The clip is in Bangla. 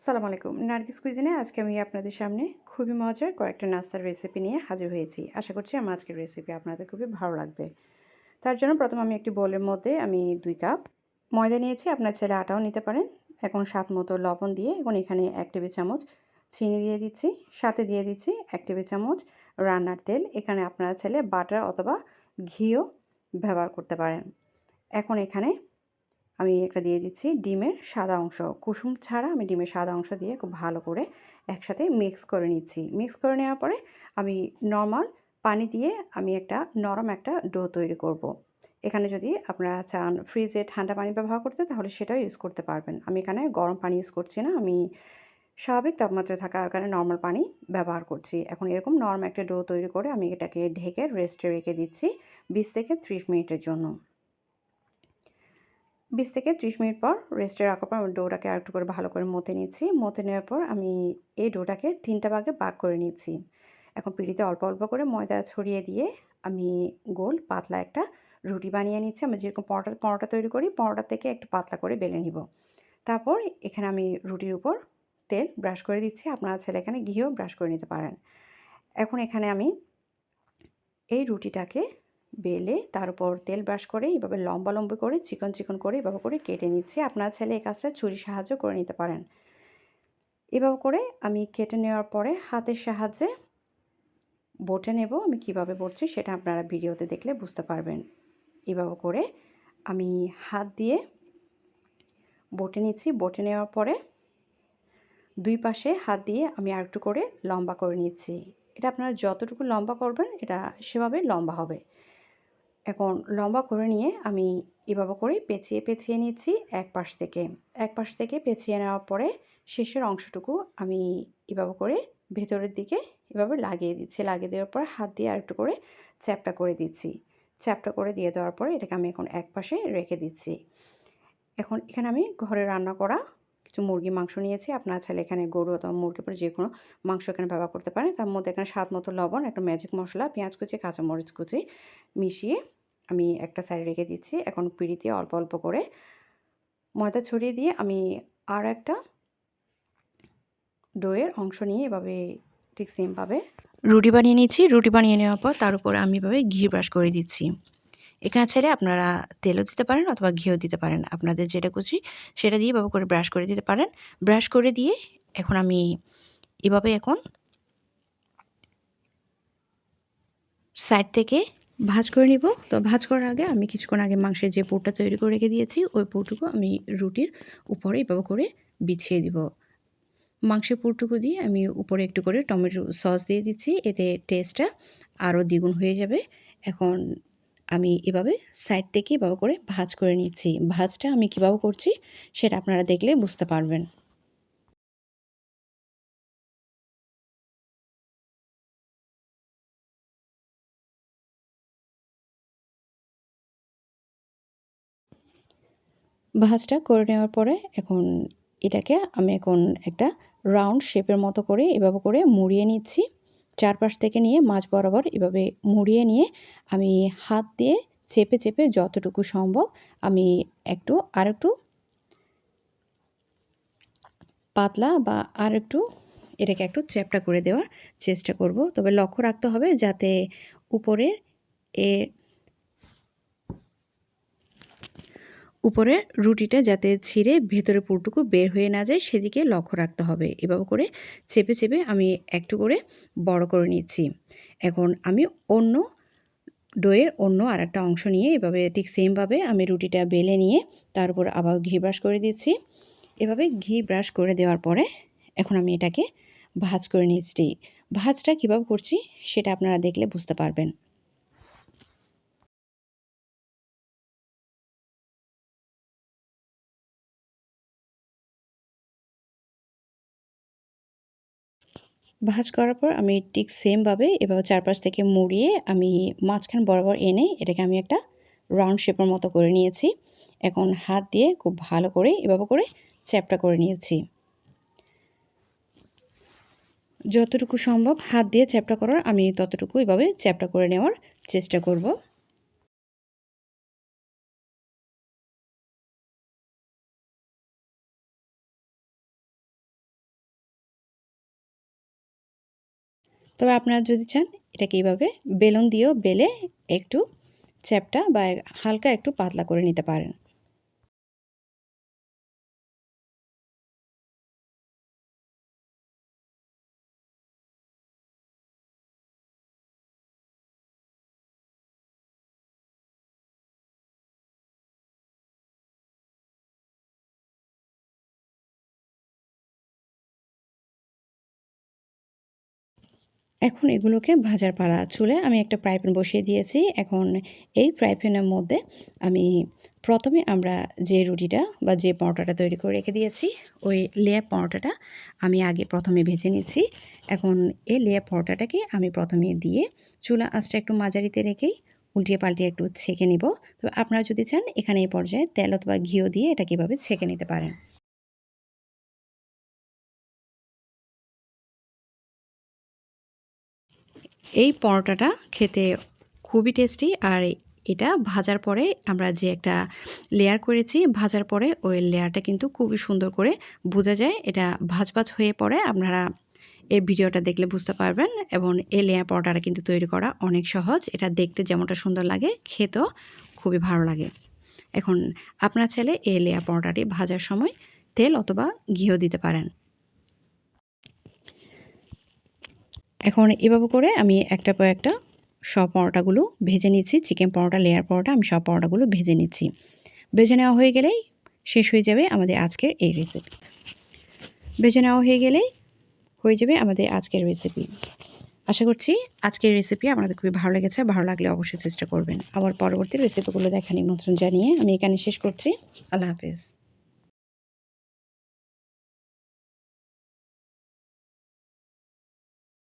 সালাম আলাইকুম। নার্গিস কুইজিনে আজকে আমি আপনাদের সামনে খুবই মজার কয়েকটা নাস্তার রেসিপি নিয়ে হাজির হয়েছি। আশা করছি আমার আজকের রেসিপি আপনাদের খুবই ভালো লাগবে। তার জন্য প্রথম আমি একটি বোলের মধ্যে আমি দুই কাপ ময়দা নিয়েছি। আপনার ছেলে আটাও নিতে পারেন। এখন স্বাদ মতো লবণ দিয়ে এখন এখানে এক টেবিল চামচ চিনি দিয়ে দিচ্ছি। সাথে দিয়ে দিচ্ছি এক টেবিল চামচ রান্নার তেল। এখানে আপনার ছেলে বাটার অথবা ঘিও ব্যবহার করতে পারেন। এখন এখানে আমি একটা দিয়ে দিচ্ছি ডিমের সাদা অংশ। কুসুম ছাড়া আমি ডিমের সাদা অংশ দিয়ে খুব ভালো করে একসাথে মিক্স করে নিচ্ছি। মিক্স করে নেওয়ার পরে আমি নর্মাল পানি দিয়ে আমি একটা নরম একটা ডো তৈরি করব। এখানে যদি আপনারা চান ফ্রিজে ঠান্ডা পানি ব্যবহার করতে, তাহলে সেটাও ইউজ করতে পারবেন। আমি এখানে গরম পানি ইউজ করছি না, আমি স্বাভাবিক তাপমাত্রায় থাকার কারণে নর্মাল পানি ব্যবহার করছি। এখন এরকম নরম একটা ডো তৈরি করে আমি এটাকে ঢেকে রেস্টে রেখে দিচ্ছি বিশ থেকে ত্রিশ মিনিটের জন্য। বিশ থেকে ত্রিশ মিনিট পর রেস্টে রাখার পর ডোটাকে আর একটু করে ভালো করে মতে নিচ্ছি মতে নেওয়ার পর আমি এই ডোটাকে তিনটা ভাগে বাগ করে নিচ্ছি এখন পিড়িতে অল্প অল্প করে ময়দা ছড়িয়ে দিয়ে আমি গোল পাতলা একটা রুটি বানিয়ে নিচ্ছি। আমি যেরকম পরোটা পরোটা তৈরি করি, পরোটা থেকে একটু পাতলা করে বেলে নিব। তারপর এখানে আমি রুটির উপর তেল ব্রাশ করে দিচ্ছি। আপনারা ছেলে এখানে ঘিও ব্রাশ করে নিতে পারেন। এখন এখানে আমি এই রুটিটাকে বেলে তার উপর তেল ব্রাশ করে এইভাবে লম্বা লম্বা করে, চিকন চিকন করে এভাবে করে কেটে নিচ্ছি। আপনার ছেলে এই কাজটা ছুরি সাহায্য করে নিতে পারেন। এভাবে করে আমি কেটে নেওয়ার পরে হাতের সাহায্যে বটে নেব। আমি কীভাবে বটছি সেটা আপনারা ভিডিওতে দেখলে বুঝতে পারবেন। এভাবে করে আমি হাত দিয়ে বটে নিচ্ছি। বটে নেওয়ার পরে দুই পাশে হাত দিয়ে আমি আরেকটু করে লম্বা করে নিচ্ছি। এটা আপনারা যতটুকু লম্বা করবেন, এটা সেভাবে লম্বা হবে। এখন লম্বা করে নিয়ে আমি এভাবে করে পেঁচিয়ে পেঁচিয়ে নিচ্ছি এক পাশ থেকে। এক পাশ থেকে পেঁচিয়ে নেওয়ার পরে শেষের অংশটুকু আমি এভাবে করে ভেতরের দিকে এভাবে লাগিয়ে দিচ্ছি। লাগিয়ে দেওয়ার পরে হাত দিয়ে আরেকটু করে চ্যাপটা করে দিচ্ছি। চ্যাপটা করে দিয়ে দেওয়ার পরে এটাকে আমি এখন এক পাশে রেখে দিচ্ছি। এখন এখানে আমি ঘরে রান্না করা কিছু মুরগি, মাংস নিয়েছি। আপনার ছেলে এখানে গরু অথবা মুরগি পরে যে কোনো মাংস এখানে ব্যবহার করতে পারেন। তার মধ্যে এখানে স্বাদ মতো লবণ, একটা ম্যাজিক মশলা, পেঁয়াজ কুচি কাঁচামরিচ কুচি মিশিয়ে আমি একটা সাইডে রেখে দিচ্ছি। এখন পিড়িতে অল্প অল্প করে ময়দা ছড়িয়ে দিয়ে আমি আর একটা ডোয়ের অংশ নিয়ে এভাবে ঠিক সেমভাবে রুটি বানিয়ে নিচ্ছি। রুটি বানিয়ে নেওয়ার পর তার উপরে আমি এভাবে ঘি ব্রাশ করে দিচ্ছি। এখানে ছেড়ে আপনারা তেলও দিতে পারেন অথবা ঘিও দিতে পারেন। আপনাদের যেটা কুচি সেটা দিয়ে এভাবে করে ব্রাশ করে দিতে পারেন। ব্রাশ করে দিয়ে এখন আমি এভাবে এখন সাইড থেকে ভাজ করে নিব। তো ভাজ করার আগে আমি কিছুক্ষণ আগে মাংসের যে পুরটা তৈরি করে রেখে দিয়েছি, ওই পুরটুকু আমি রুটির উপরে এভাবে করে বিছিয়ে দিব। মাংসের পুরটুকু দিয়ে আমি উপরে একটু করে টমেটো সস দিয়ে দিচ্ছি। এতে টেস্টটা আরও দ্বিগুণ হয়ে যাবে। এখন আমি এভাবে সাইড থেকে এভাবে করে ভাজ করে নিচ্ছি। ভাজটা আমি কীভাবে করছি সেটা আপনারা দেখলে বুঝতে পারবেন। ভাজটা করে নেওয়ার পরে এখন এটাকে আমি এখন একটা রাউন্ড শেপের মতো করে এভাবে করে মুড়িয়ে নিচ্ছি। চারপাশ থেকে নিয়ে মাছ বরাবর এভাবে মুড়িয়ে নিয়ে আমি হাত দিয়ে চেপে চেপে যতটুকু সম্ভব আমি একটু আর একটু পাতলা বা আর একটু এটাকে একটু চ্যাপটা করে দেওয়ার চেষ্টা করব। তবে লক্ষ্য রাখতে হবে যাতে উপরের এর উপরে রুটিটা যাতে ছিঁড়ে ভেতরে পুরটুকু বের হয়ে না যায়, সেদিকে লক্ষ্য রাখতে হবে। এভাবে করে চেপে চেপে আমি একটু করে বড় করে নিচ্ছি। এখন আমি অন্য ডোয়ের অন্য আর একটা অংশ নিয়ে এভাবে ঠিক সেমভাবে আমি রুটিটা বেলে নিয়ে তার উপর আবার ঘি ব্রাশ করে দিচ্ছি। এভাবে ঘি ব্রাশ করে দেওয়ার পরে এখন আমি এটাকে ভাজ করে নিচ্ছি। ভাজটা কীভাবে করছি সেটা আপনারা দেখলে বুঝতে পারবেন। ভাজ করার পর আমি ঠিক সেমভাবে এভাবে চারপাশ থেকে মুড়িয়ে আমি মাঝখান বরাবর এনে এটাকে আমি একটা রাউন্ড শেপের মতো করে নিয়েছি। এখন হাত দিয়ে খুব ভালো করে এভাবে করে চ্যাপটা করে নিয়েছি। যতটুকু সম্ভব হাত দিয়ে চ্যাপটা করার আমি ততটুকু এভাবে চ্যাপটা করে নেওয়ার চেষ্টা করব। তবে আপনারা যদি চান, এটাকে এইভাবে বেলুন দিয়েও বেলে একটু চ্যাপটা বা হালকা একটু পাতলা করে নিতে পারেন। এখন এগুলোকে ভাজার পালা চুলে আমি একটা ফ্রাই প্যান বসিয়ে দিয়েছি। এখন এই ফ্রাই প্যানের মধ্যে আমি প্রথমে আমরা যে রুটিটা বা যে পরোটাটা তৈরি করে রেখে দিয়েছি, ওই লেয়ার পরোটাটা আমি আগে প্রথমে ভেজে নিচ্ছি। এখন এই লেয়ার পরোটাটাকে আমি প্রথমে দিয়ে চুলা আঁচটা একটু মাঝারিতে রেখেই উল্টিয়ে পাল্টিয়ে একটু ছেঁকে নিব। তো আপনারা যদি চান এখানে এই পর্যায়ে তেল অথবা ঘিও দিয়ে এটা কীভাবে ছেঁকে নিতে পারেন। এই পরোটাটা খেতে খুবই টেস্টি আর এটা ভাজার পরে আমরা যে একটা লেয়ার করেছি, ভাজার পরে ওই লেয়ারটা কিন্তু খুবই সুন্দর করে বোঝা যায়। এটা ভাজ ভাজ হয়ে পড়ে আপনারা এই ভিডিওটা দেখলে বুঝতে পারবেন, এবং এই লেয়ার পরোটাটা কিন্তু তৈরি করা অনেক সহজ। এটা দেখতে যেমনটা সুন্দর লাগে, খেতেও খুবই ভালো লাগে। এখন আপনার ছেলে এই লেয়ার পরোটাটি ভাজার সময় তেল অথবা ঘিও দিতে পারেন। এখন এভাবে করে আমি একটা পর একটা সব পরোটাগুলো ভেজে নিচ্ছি। চিকেন পরোটা লেয়ার পরোটা, আমি সব পরোটাগুলো ভেজে নিচ্ছি। ভেজে নেওয়া হয়ে গেলেই শেষ হয়ে যাবে আমাদের আজকের এই রেসিপি ভেজে নেওয়া হয়ে গেলেই হয়ে যাবে আমাদের আজকের রেসিপি আশা করছি আজকের রেসিপি আপনাদের খুবই ভালো লেগেছে। ভালো লাগলে অবশ্যই চেষ্টা করবেন। আবার পরবর্তী রেসিপিগুলো দেখা নিমন্ত্রণ জানিয়ে আমি এখানে শেষ করছি। আল্লাহ হাফেজ।